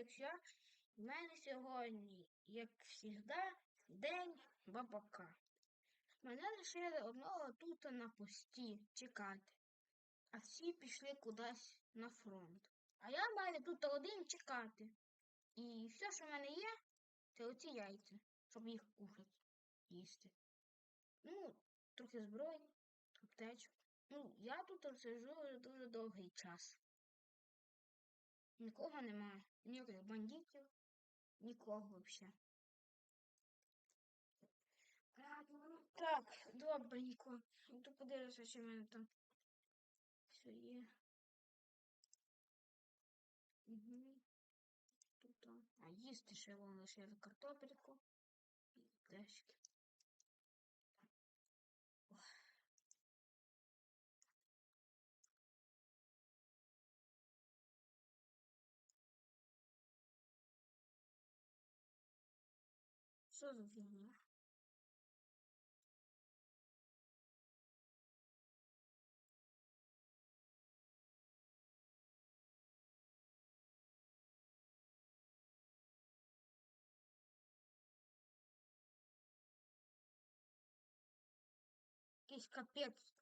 Я. В мене сьогодні, як завжди, день бабака. Мене лишили одного тут на пості чекати, а всі пішли кудись на фронт. А я маю тут один чекати. І все, що в мене є, це оці яйця, щоб їх кушати, їсти. Ну, трохи зброї, аптечку. Ну, я тут сиджу вже дуже довгий час. Нікого немає. Ніяких бандитів, нікого взагалі. Так, добренько. Йду подивлюся, що в мене там все є. Угу. Тут. а. Їсти ще вон лише картопельку і дешки. Що? Якийсь капець.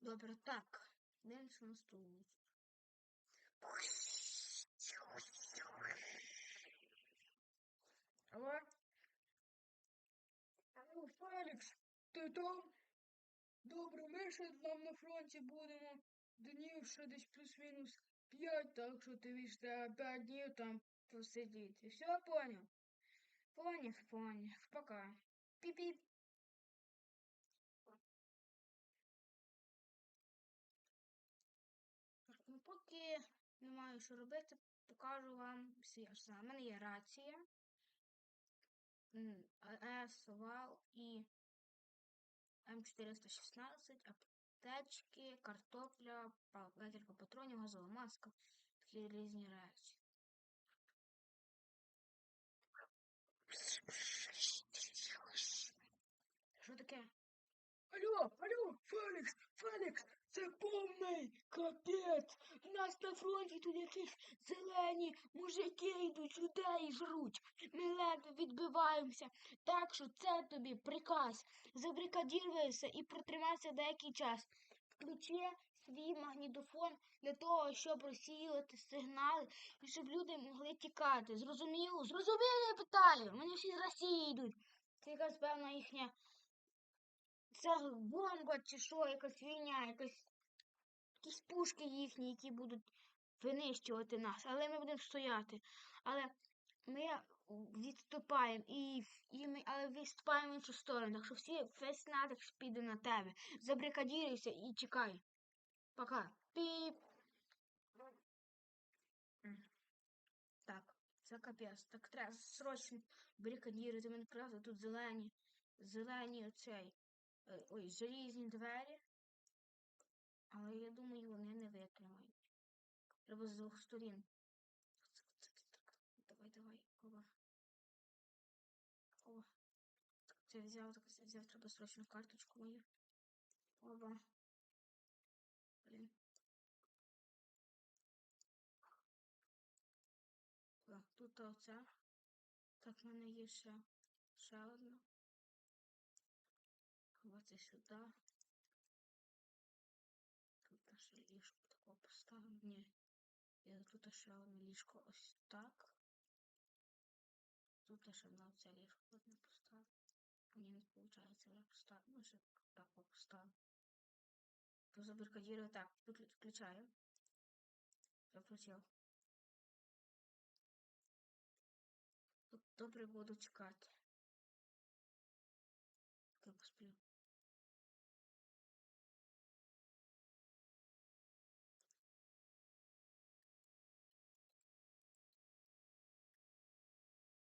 Добре, так. Дивимося на столицю. Алло? Алло, Фелікс, ти там? Добре, ми ще там на фронті будемо. Днів ще десь плюс-мінус 5, так що ж треба 5 днів там посидіти. Все поняв? Поняв, поняв. Пока. Піп-піп. Ну поки не маю що робити, покажу вам всі. У мене є рація. АЕС, Вал і М416, аптечки, картопля, декілька патронів, газова маска, такі різні речі. Що таке? Алло, алло, Фелікс, Фелікс, повний капець. У нас на фронті тут якісь зелені мужики йдуть, людей жруть. Ми ледве відбиваємося. Так що це тобі приказ. Забрикадіруйся і протримайся деякий час. Включи свій магнітофон для того, щоб розсіювати сигнали щоб люди могли тікати. Зрозуміло? Зрозуміло, я питаю. Вони всі з Росії йдуть. Це якась певна їхня це бомба чи що, якась війня, якась якісь пушки їхні, які будуть винищувати нас. Але ми будемо стояти. Але ми відступаємо і, і ми, але відступаємо в іншу сторону. Так що всі весь натиск піде на тебе. Забрикадіруйся і чекай. Пока. Піп. Так, це капець. Так треба срочно барикадірувати. Мене правда тут зелені. Зелені оцей. Е, ой, залізні двері. Думаю, вони не витримають. Треба з двох сторін. Давай, давай, оба. О. Це взяв, так це взяв, треба срочно карточку мою. Оба. Блін. О, тут оця. Так, в мене є ще, ще одна. Ховати сюди. Тут ще ліжко такого поставимо. Ні. Я тут ще одне ліжко ось так. Тут ще на це ліжко одне поставив. Ні, не виходить, я поставив. Ну, ще так поставив. То забаркадірую так, включаю. Включив. Тут добре буду чекати. Так, посплю.